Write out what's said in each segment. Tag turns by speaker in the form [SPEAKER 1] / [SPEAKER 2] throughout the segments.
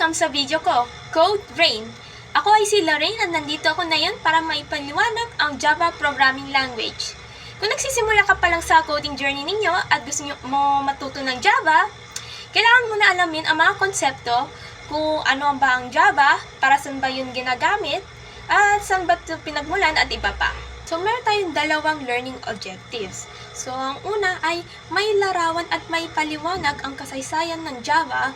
[SPEAKER 1] Welcome sa video ko, Code Rain. Ako ay si Lorraine at nandito ako ngayon para maipaliwanag ang Java Programming Language. Kung nagsisimula ka pa lang sa coding journey ninyo at gusto nyo mo matuto ng Java, kailangan mo na alamin ang mga konsepto kung ano ba ang Java, para saan ba yun ginagamit, at saan ba ito pinagmulan at iba pa. So, meron tayong dalawang learning objectives. So, ang una ay may larawan at may paliwanag ang kasaysayan ng Java,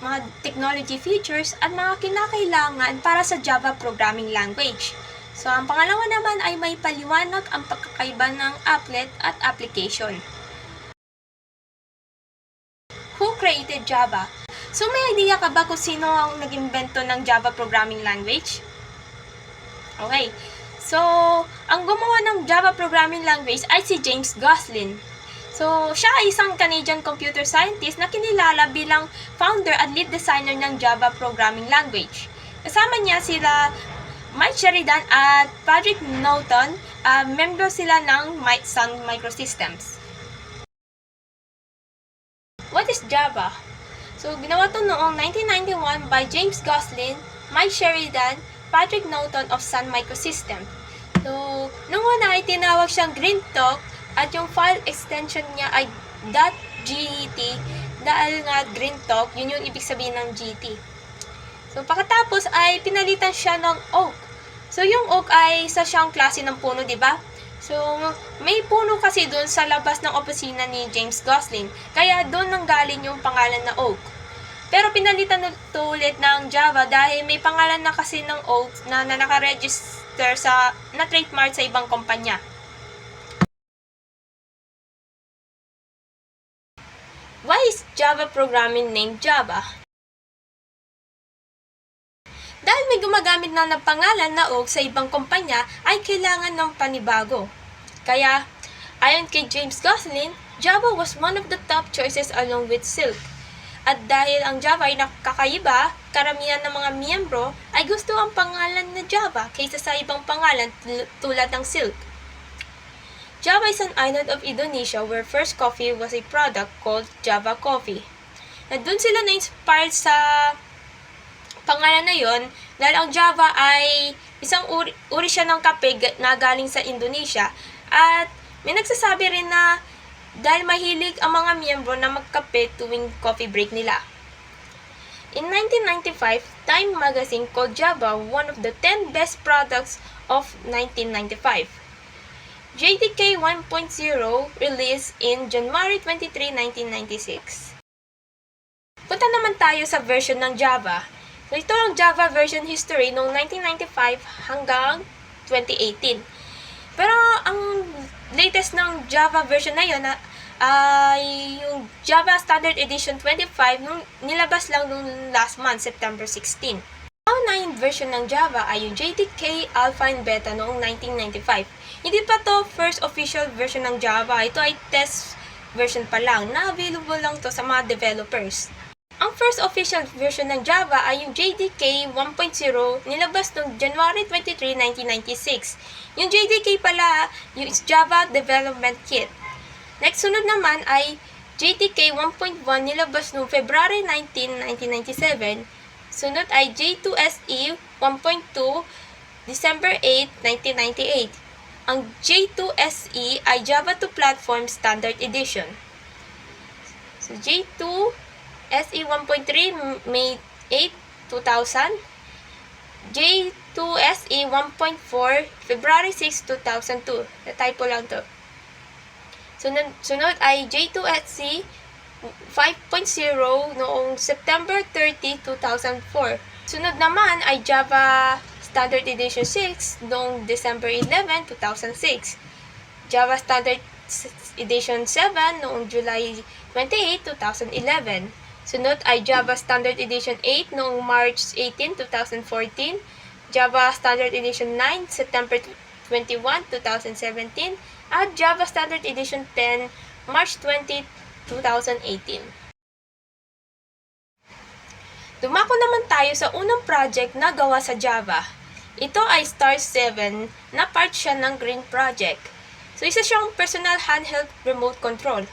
[SPEAKER 1] mga technology features, at mga kinakailangan para sa Java programming language. So, ang pangalawa naman ay may paliwanag ang pagkakaiba ng applet at application. Who created Java? So, may idea ka ba kung sino ang nag-invento ng Java programming language? Okay. So, ang gumawa ng Java programming language ay si James Goslin. So, siya ay isang Canadian computer scientist na kinilala bilang founder at lead designer ng Java programming language. Kasama niya sila Mike Sheridan at Patrick Norton, uh, membro sila ng Sun Microsystems. What is Java? So, ginawa to noong 1991 by James Goslin, Mike Sheridan, Patrick Norton of Sun Microsystems. So, nung una ay tinawag siyang Green Talk at yung file extension niya ay .get dahil nga Green Talk, yun yung ibig sabihin ng GT. So, pagkatapos ay pinalitan siya ng oak. So, yung oak ay isa siyang klase ng puno, di ba? So, may puno kasi doon sa labas ng opisina ni James Goslin. Kaya doon nanggaling yung pangalan na oak. Pero pinalitan ito ulit ng Java dahil may pangalan na kasi ng oak na, na nakaregister sa, na trademark sa ibang kumpanya. Java programming named Java? Dahil may gumagamit na ng pangalan na oak sa ibang kumpanya, ay kailangan ng panibago. Kaya, ayon kay James Goslin, Java was one of the top choices along with Silk. At dahil ang Java ay nakakaiba, karamihan ng mga miyembro ay gusto ang pangalan na Java kaysa sa ibang pangalan tul- tulad ng Silk. Java is an island of Indonesia where first coffee was a product called Java Coffee. Na doon sila na-inspired sa pangalan na yon dahil ang Java ay isang uri, uri siya ng kape na galing sa Indonesia at may nagsasabi rin na dahil mahilig ang mga miyembro na magkape tuwing coffee break nila. In 1995, Time magazine called Java one of the 10 best products of 1995. JDK 1.0 released in January 23, 1996. Punta naman tayo sa version ng Java. So ito ang Java version history noong 1995 hanggang 2018. Pero ang latest ng Java version na yun na ay yung Java Standard Edition 25 nung nilabas lang nung last month, September 16. Ang 9 version ng Java ay yung JDK Alpha and Beta noong 1995. Hindi pa to first official version ng Java. Ito ay test version pa lang na available lang to sa mga developers. Ang first official version ng Java ay yung JDK 1.0 nilabas noong January 23, 1996. Yung JDK pala, yung Java Development Kit. Next sunod naman ay JDK 1.1 nilabas noong February 19, 1997. Sunod ay J2SE 1.2 December 8, 1998. Ang J2SE ay Java 2 Platform Standard Edition. So J2 SE 1.3 May 8, 2000. J2 SE 1.4 February 6, 2002. Na typo lang to. Sunod, sunod ay J2 SE 5.0 noong September 30, 2004. Sunod naman ay Java Standard Edition 6 noong December 11, 2006. Java Standard Edition 7 noong July 28, 2011. Sunod ay Java Standard Edition 8 noong March 18, 2014. Java Standard Edition 9 September 21, 2017. At Java Standard Edition 10 March 20, 2018. Dumako naman tayo sa unang project na gawa sa Java. Ito ay Star 7 na part siya ng Green Project. So, isa siyang personal handheld remote control.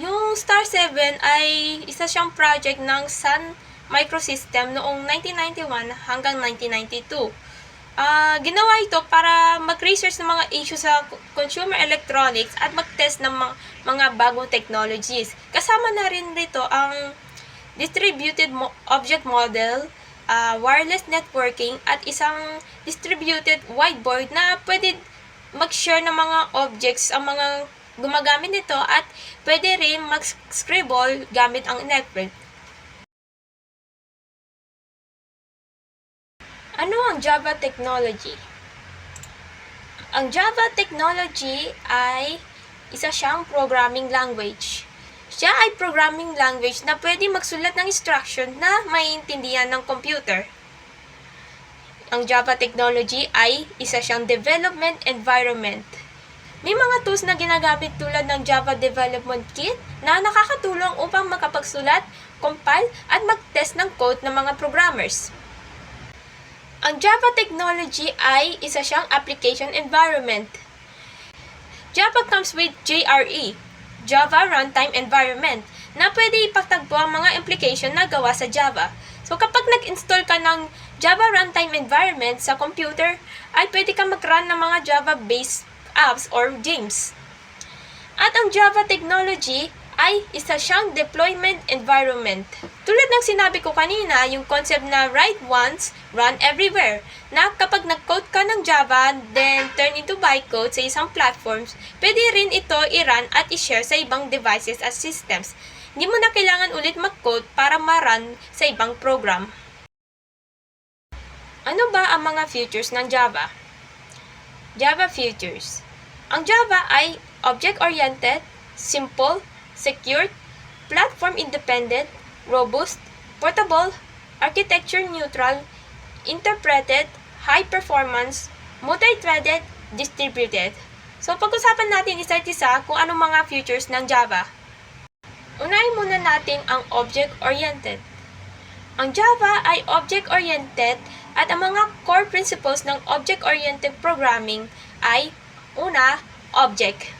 [SPEAKER 1] Yung Star 7 ay isa siyang project ng Sun Microsystem noong 1991 hanggang 1992. Ah, ginawa ito para mag-research ng mga issues sa co- consumer electronics at mag-test ng mga, mga bagong technologies. Kasama na rin rito ang distributed mo- object model, ah, wireless networking, at isang distributed whiteboard na pwede mag-share ng mga objects ang mga gumagamit nito at pwede rin mag-scribble gamit ang network. Ano ang Java technology? Ang Java technology ay isa siyang programming language. Siya ay programming language na pwede magsulat ng instruction na maiintindihan ng computer. Ang Java technology ay isa siyang development environment. May mga tools na ginagamit tulad ng Java Development Kit na nakakatulong upang makapagsulat, compile, at mag-test ng code ng mga programmers. Ang Java technology ay isa siyang application environment. Java comes with JRE, Java Runtime Environment, na pwede ipagtagpo ang mga application na gawa sa Java. So kapag nag-install ka ng Java Runtime Environment sa computer, ay pwede ka mag-run ng mga Java-based apps or games. At ang Java technology ay isa siyang deployment environment. Tulad ng sinabi ko kanina, yung concept na write once, run everywhere. Na kapag nag-code ka ng Java, then turn into bytecode sa isang platforms, pwede rin ito i-run at i-share sa ibang devices at systems. Hindi mo na kailangan ulit mag-code para ma-run sa ibang program. Ano ba ang mga features ng Java? Java features. Ang Java ay object-oriented, simple, secure, platform-independent, robust, portable, architecture-neutral, interpreted, high-performance, multi-threaded, distributed. So, pag-usapan natin isa't isa kung anong mga features ng Java. Unahin muna natin ang object-oriented. Ang Java ay object-oriented at ang mga core principles ng object-oriented programming ay una, object.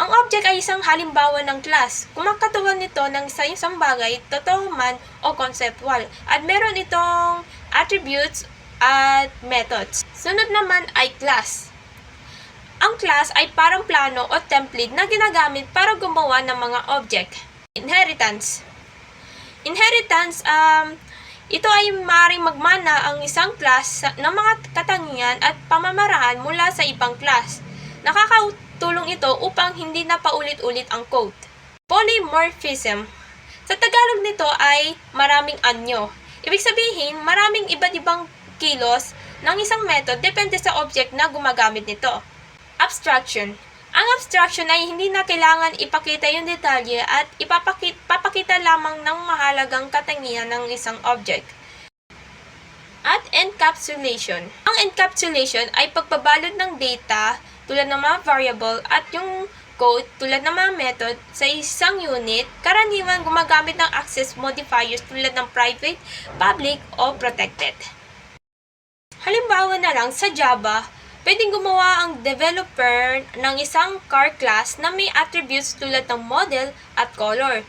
[SPEAKER 1] Ang object ay isang halimbawa ng class. Kumakatuwa nito ng isa isang bagay, totoo man o conceptual. At meron itong attributes at methods. Sunod naman ay class. Ang class ay parang plano o template na ginagamit para gumawa ng mga object. Inheritance. Inheritance, um, ito ay maaaring magmana ang isang class sa- ng mga katangian at pamamaraan mula sa ibang class. Nakakatulong ito upang hindi na paulit-ulit ang code. Polymorphism. Sa Tagalog nito ay maraming anyo. Ibig sabihin, maraming iba't ibang kilos ng isang method depende sa object na gumagamit nito. Abstraction. Ang abstraction ay hindi na kailangan ipakita yung detalye at ipapakita papakita lamang ng mahalagang katangian ng isang object. At encapsulation. Ang encapsulation ay pagbabalot ng data tulad ng mga variable at yung code tulad ng mga method sa isang unit, karaniwan gumagamit ng access modifiers tulad ng private, public, o protected. Halimbawa na lang sa Java, pwedeng gumawa ang developer ng isang car class na may attributes tulad ng model at color.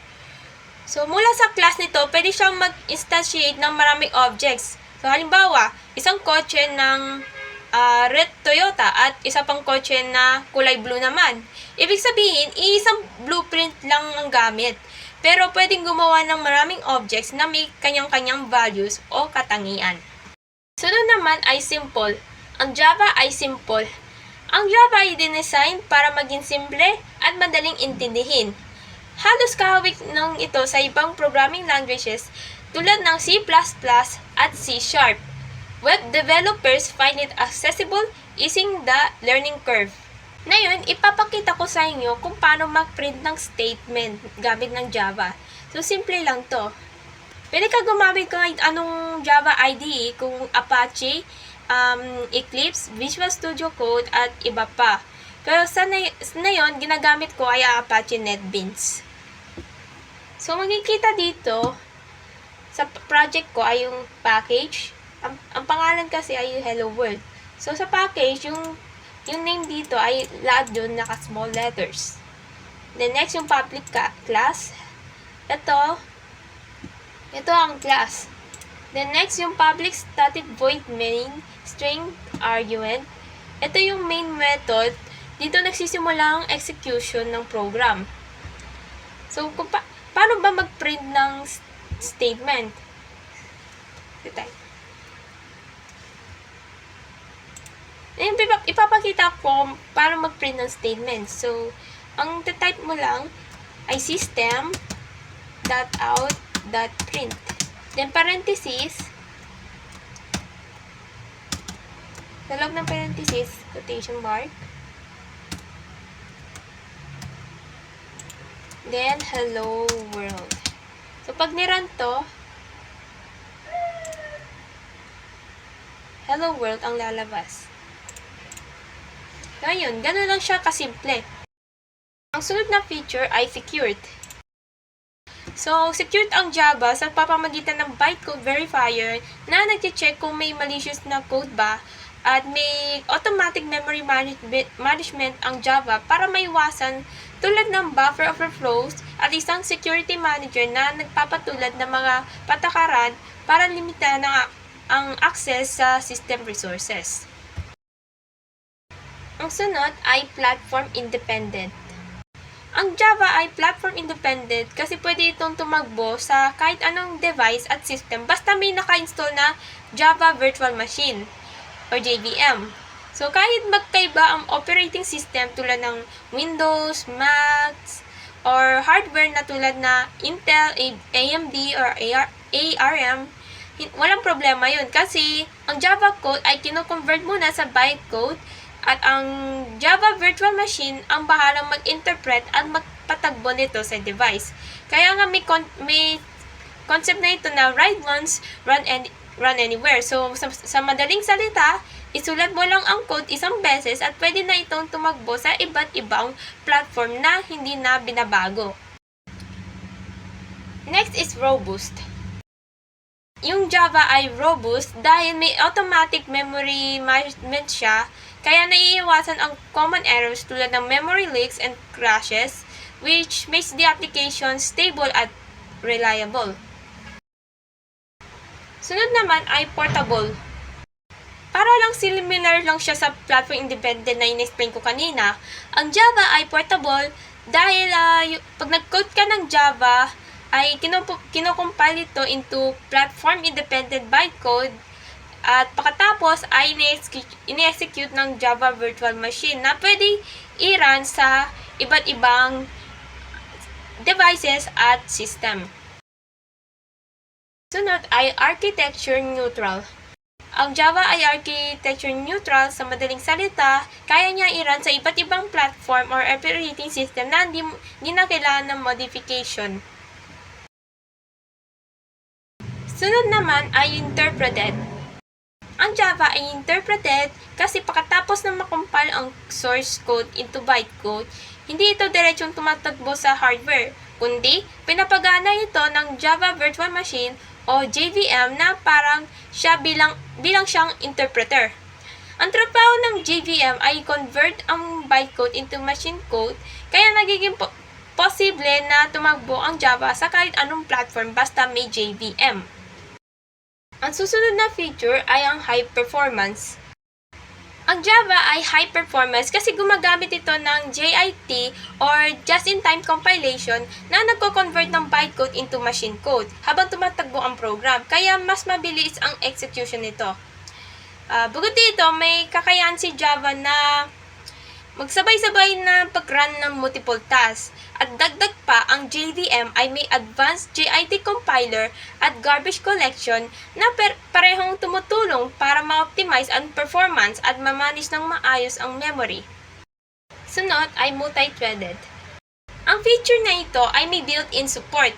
[SPEAKER 1] So, mula sa class nito, pwede siyang mag-instantiate ng maraming objects. So, halimbawa, isang kotse ng ah, red Toyota at isa pang kotse na kulay blue naman. Ibig sabihin, isang blueprint lang ang gamit. Pero pwedeng gumawa ng maraming objects na may kanyang-kanyang values o katangian. Sunod naman ay simple. Ang Java ay simple. Ang Java ay dinesign para maging simple at madaling intindihin. Halos kahawig ng ito sa ibang programming languages tulad ng C++ at C Sharp. Web developers find it accessible, easing the learning curve. Ngayon, ipapakita ko sa inyo kung paano mag-print ng statement gamit ng Java. So, simple lang to. Pwede ka gumamit kahit anong Java IDE kung Apache, um, Eclipse, Visual Studio Code, at iba pa. Pero sa na- ngayon, ginagamit ko ay Apache NetBeans. So, makikita dito, sa project ko ay yung package. Ang, ang pangalan kasi ay Hello World. So, sa package, yung, yung name dito ay lahat dun naka small letters. Then, next yung public ka- class. Ito, Ito ang class. Then next, yung public static void main string argument. Ito yung main method. Dito nagsisimula ang execution ng program. So, kung pa- paano ba mag-print ng statement? Ito tayo. Ipa- ipapakita ko paano mag-print ng statement. So, ang type mo lang ay system. Then parenthesis sa loob ng parenthesis, quotation mark. Then, hello world. So, pag niran to, hello world ang lalabas. Ngayon, ganun lang siya kasimple. Ang sunod na feature ay secured. So, secured ang Java sa pamamagitan ng bytecode verifier na nag-check kung may malicious na code ba at may automatic memory management ang Java para maiwasan tulad ng buffer overflows at isang security manager na nagpapatulad ng mga patakaran para limitahan ang, ang access sa system resources. Ang sunod ay platform independent. Ang Java ay platform independent kasi pwede itong tumagbo sa kahit anong device at system basta may naka-install na Java Virtual Machine or JVM. So kahit magkaiba ang operating system tulad ng Windows, Mac, or hardware na tulad na Intel, AMD, or AR- ARM, walang problema yun kasi ang Java code ay kino-convert muna sa bytecode at ang Java Virtual Machine ang bahalang mag-interpret at magpatagbo nito sa device. Kaya nga may, con- may concept na ito na write once, run, any- run anywhere. So, sa, sa madaling salita, isulat mo lang ang code isang beses at pwede na itong tumagbo sa iba't ibang platform na hindi na binabago. Next is robust. Yung Java ay robust dahil may automatic memory management siya, kaya naiiwasan ang common errors tulad ng memory leaks and crashes, which makes the application stable at reliable. Sunod naman ay portable. Para lang similar lang siya sa platform independent na in-explain ko kanina, ang Java ay portable dahil ah, y- pag nag-code ka ng Java, ay kino- kinocompile ito into platform independent bytecode at pagkatapos ay ini-execute, ng Java Virtual Machine na pwede i-run sa iba't ibang devices at system. Sunod ay architecture neutral. Ang Java ay architecture neutral sa madaling salita, kaya niya i-run sa iba't ibang platform or operating system na hindi, hindi na kailangan ng modification. Sunod naman ay interpreted. Ang Java ay interpreted kasi pagkatapos na makompile ang source code into bytecode, hindi ito diretsong tumatagbo sa hardware, kundi pinapagana ito ng Java Virtual Machine o JVM na parang siya bilang, bilang siyang interpreter. Ang trabaho ng JVM ay convert ang bytecode into machine code, kaya nagiging po- posible na tumagbo ang Java sa kahit anong platform basta may JVM. Ang susunod na feature ay ang high performance. Ang Java ay high performance kasi gumagamit ito ng JIT or just-in-time compilation na nagko-convert ng bytecode into machine code habang tumatagbo ang program. Kaya mas mabilis ang execution nito. Ah, bukod dito, may kakayahan si Java na magsabay-sabay na pag-run ng multiple tasks. At dagdag pa, ang JVM ay may advanced JIT compiler at garbage collection na parehong tumutulong para ma-optimize ang performance at ma-manage ng maayos ang memory. Sunod ay multi-threaded. Ang feature na ito ay may built-in support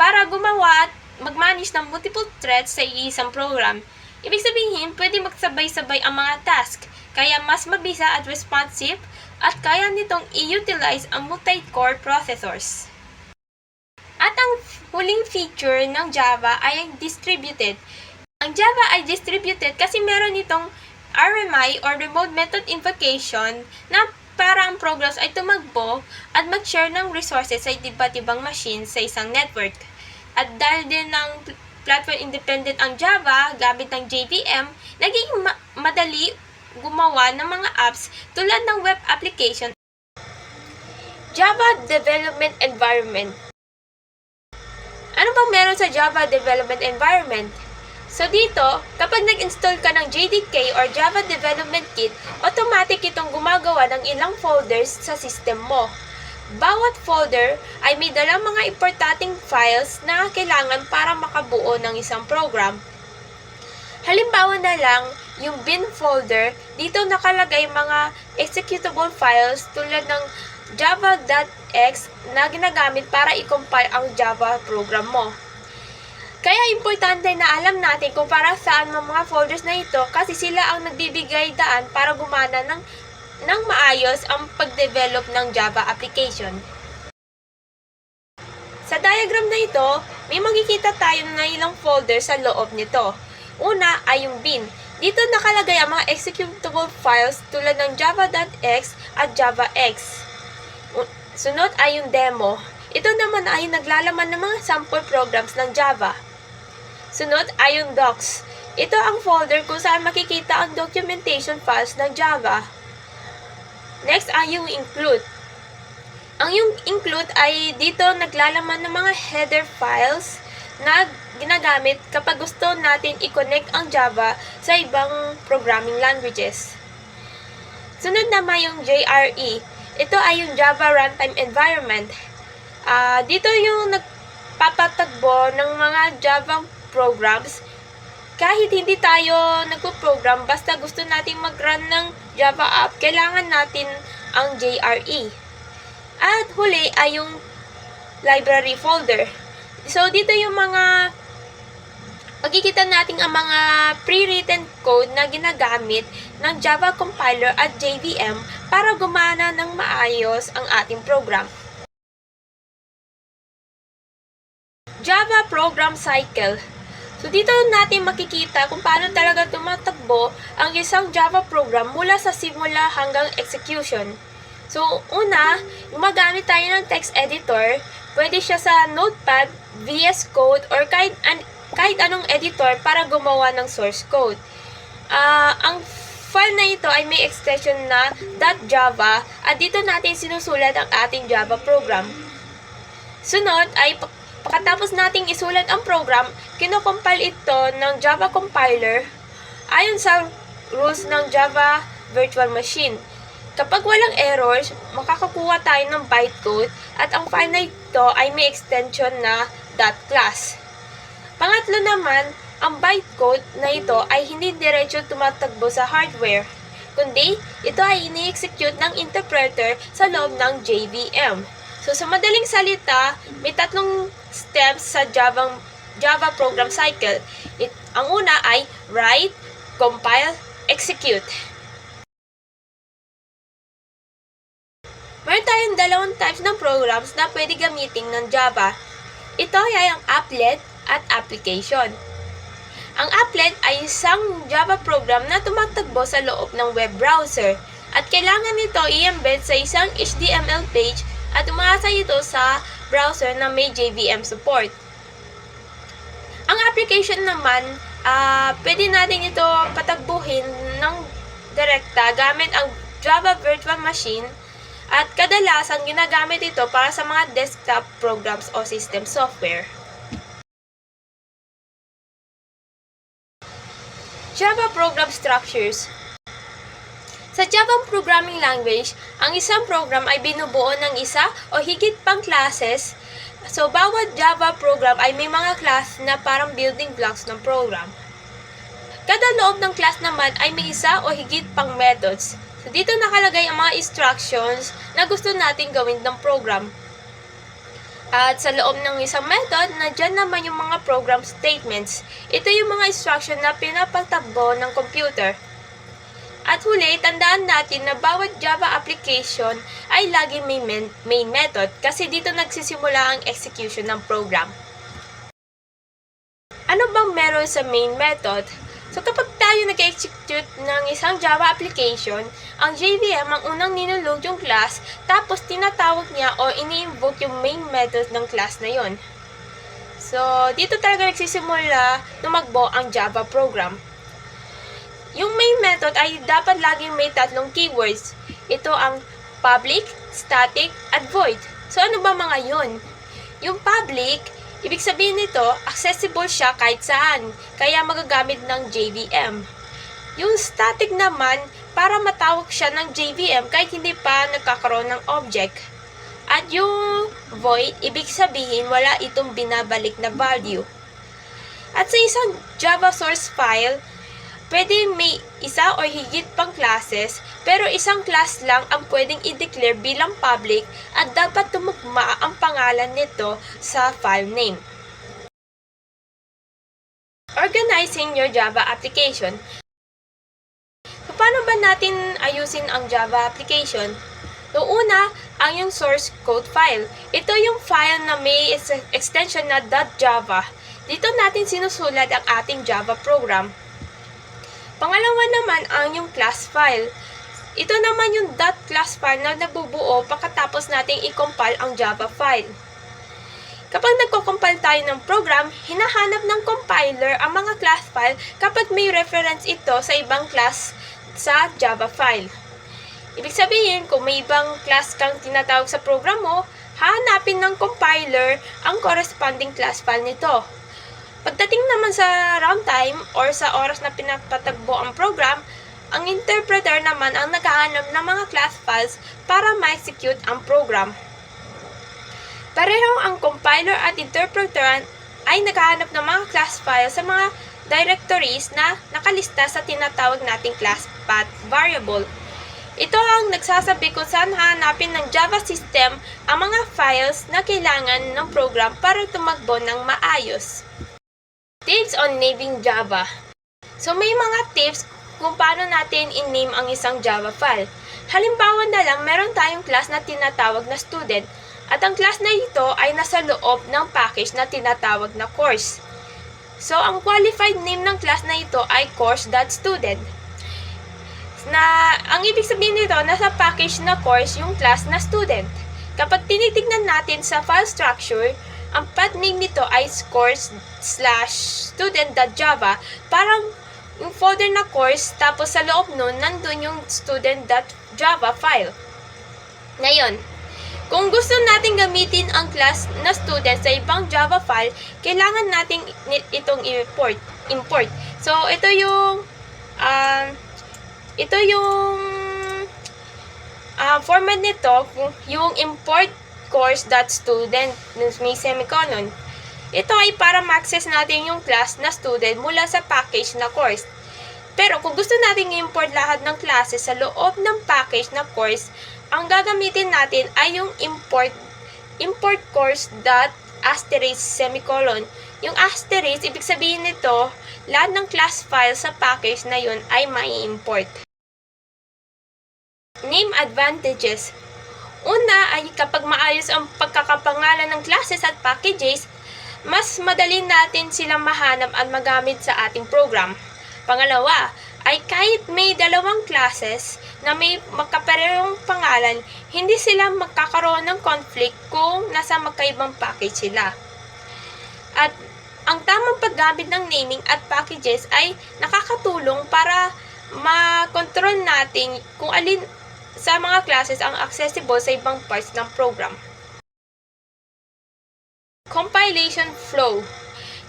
[SPEAKER 1] para gumawa at mag-manage ng multiple threads sa isang program. Ibig sabihin, pwede magsabay-sabay ang mga task, kaya mas mabisa at responsive at kaya nitong i-utilize ang multi-core processors. At ang huling feature ng Java ay ang distributed. Ang Java ay distributed kasi meron itong RMI or Remote Method Invocation na para ang programs ay tumagbo at mag-share ng resources sa iba't ibang machine sa isang network. At dahil din ng pl- platform independent ang Java gamit ng JVM, naging ma- madali gumawa ng mga apps tulad ng web application. Java Development Environment Ano bang meron sa Java Development Environment? So dito, kapag nag-install ka ng JDK or Java Development Kit, automatic itong gumagawa ng ilang folders sa system mo. Bawat folder ay may dalang mga importanteng files na kailangan para makabuo ng isang program. Halimbawa na lang, yung bin folder, dito nakalagay mga executable files tulad ng java.x na ginagamit para i-compile ang Java program mo. Kaya importante na alam natin kung para saan ang mga folders na ito kasi sila ang nagbibigay daan para gumana ng, ng maayos ang pag-develop ng Java application. Sa diagram na ito, may makikita tayo na ilang folder sa loob nito. Una ay yung bin. Dito nakalagay ang mga executable files tulad ng java.x at javax. Sunod ay yung demo. Ito naman ay naglalaman ng mga sample programs ng Java. Sunod ay yung docs. Ito ang folder kung saan makikita ang documentation files ng Java. Next ay yung include. Ang yung include ay dito naglalaman ng mga header files na ginagamit kapag gusto natin i-connect ang Java sa ibang programming languages. Sunod naman yung JRE. Ito ay yung Java Runtime Environment. Ah, dito yung nagpapatagbo ng mga Java programs kahit hindi tayo nagpo-program, basta gusto nating mag-run ng Java app, kailangan natin ang JRE. At huli ay yung library folder. So, dito yung mga makikita natin ang mga pre-written code na ginagamit ng Java compiler at JVM para gumana ng maayos ang ating program. Java Program Cycle So dito natin makikita kung paano talaga tumatakbo ang isang Java program mula sa simula hanggang execution. So una, gumagamit tayo ng text editor. Pwede siya sa Notepad, VS Code, or kahit, an- kahit anong editor para gumawa ng source code. Ah, ang file na ito ay may extension na .java at dito natin sinusulat ang ating Java program. Sunod ay pag- pagkatapos nating isulat ang program, kinocompile ito ng Java compiler ayon sa rules ng Java Virtual Machine. Kapag walang errors, makakakuha tayo ng bytecode at ang file na ito ay may extension na .class. Pangatlo naman, ang bytecode na ito ay hindi diretso tumatagbo sa hardware, kundi ito ay ini-execute ng interpreter sa loob ng JVM. So sa madaling salita, may tatlong steps sa Java Java program cycle. It, ang una ay write, compile, execute. Meron tayong dalawang types ng programs na pwede gamitin ng Java. Ito ay ang applet at application. Ang applet ay isang Java program na tumatagbo sa loob ng web browser at kailangan nito i-embed sa isang HTML page at umasa ito sa browser na may JVM support. Ang application naman, ah pwede natin ito patagbuhin ng direkta gamit ang Java Virtual Machine at kadalasan ginagamit ito para sa mga desktop programs o system software. Java Program Structures Sa Java programming language, ang isang program ay binubuo ng isa o higit pang classes. So, bawat Java program ay may mga class na parang building blocks ng program. Kada loob ng class naman ay may isa o higit pang methods. So, dito nakalagay ang mga instructions na gusto nating gawin ng program. At sa loob ng isang method, nandyan naman yung mga program statements. Ito yung mga instruction na pinapatakbo ng computer. At huli, tandaan natin na bawat Java application ay laging may main method kasi dito nagsisimula ang execution ng program. Ano bang meron sa main method? So kapag tayo nag-execute ng isang Java application, ang JVM ang unang ninulog yung class, tapos tinatawag niya o ini-invoke yung main method ng class na yon. So, dito talaga nagsisimula tumakbo ang Java program. Yung main method ay dapat laging may tatlong keywords. Ito ang public, static, at void. So, ano ba mga yun? Yung public, ibig sabihin nito, accessible siya kahit saan, kaya magagamit ng JVM. Yung static naman, para matawag siya ng JVM kahit hindi pa nagkakaroon ng object. At yung void, ibig sabihin wala itong binabalik na value. At sa isang Java source file, pwede may isa o higit pang classes, pero isang class lang ang pwedeng i-declare bilang public at dapat tumugma ang pangalan nito sa file name. Organizing your Java application. So, paano ba natin ayusin ang Java application? So, una, ang yung source code file. Ito yung file na may ex- extension na .java. Dito natin sinusulat ang ating Java program. Pangalawa naman ang yung class file. Ito naman yung .class file na nabubuo pagkatapos nating i-compile ang Java file. Kapag nagko-compile tayo ng program, hinahanap ng compiler ang mga class file kapag may reference ito sa ibang class sa Java file. Ibig sabihin, kung may ibang class kang tinatawag sa program mo, hahanapin ng compiler ang corresponding class file nito. Pagdating naman sa runtime or sa oras na pinapatagbo ang program, ang interpreter naman ang naghahanap ng mga class files para ma-execute ang program. Pareho ang compiler at interpreter ay naghahanap ng mga class files sa mga directories na nakalista sa tinatawag nating class path variable. Ito ang nagsasabi kung saan hanapin ng Java system ang mga files na kailangan ng program para tumakbo ng maayos. Tips on naming Java. So may mga tips kung paano natin in-name ang isang Java file. Halimbawa na lang, meron tayong class na tinatawag na student at ang class na ito ay nasa loob ng package na tinatawag na course. So ang qualified name ng class na ito ay course.student. Na ang ibig sabihin nito, nasa package na course yung class na student. Kapag tinitignan natin sa file structure, ang path name nito ay course slash student.java. Parang yung folder na course, tapos sa loob nun, nandun yung student.java file. Ngayon, kung gusto natin gamitin ang class na student sa ibang Java file, kailangan nating ni- itong import. import. So, ito yung um, ito yung ah, format nito, yung import course.student may semicolon. Ito ay para ma-access natin yung class na student mula sa package na course. Pero kung gusto natin i-import lahat ng classes sa loob ng package na course, ang gagamitin natin ay yung import import course dot asterisk semicolon. Yung asterisk, ibig sabihin nito, lahat ng class file sa package na yun ay mai-import. Name advantages. Una ay kapag maayos ang pagkakapangalan ng classes at packages, mas madali natin silang mahanap at magamit sa ating program. Pangalawa, ay kahit may dalawang classes na may magkaparehong pangalan, hindi sila magkakaroon ng conflict kung nasa magkaibang package sila. At ang tamang paggamit ng naming at packages ay nakakatulong para ma-control natin kung alin sa mga classes ang accessible sa ibang parts ng program. Compilation flow.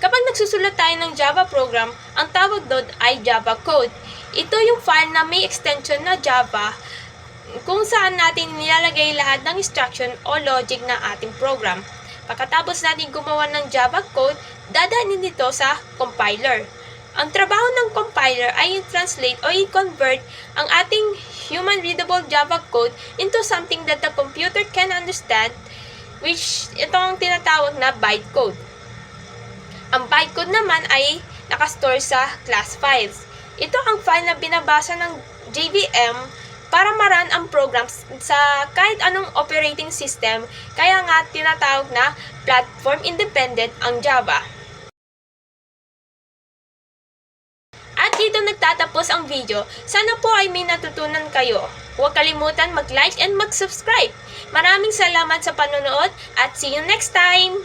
[SPEAKER 1] Kapag nagsusulat tayo ng Java program, ang tawag doon ay Java code. Ito yung file na may extension na Java kung saan natin nilalagay lahat ng instruction o logic ng ating program. Pagkatapos natin gumawa ng Java code, dadaanin nito sa compiler. Ang trabaho ng compiler ay i-translate o i-convert ang ating human readable Java code into something that the computer can understand which ito ang tinatawag na bytecode. Ang bytecode naman ay nakastore sa class files. Ito ang file na binabasa ng JVM para maran ang programs sa kahit anong operating system, kaya nga tinatawag na platform independent ang Java. At dito nagtatapos ang video. Sana po ay may natutunan kayo. Huwag kalimutan mag-like and mag-subscribe. Maraming salamat sa panonood at see you next time!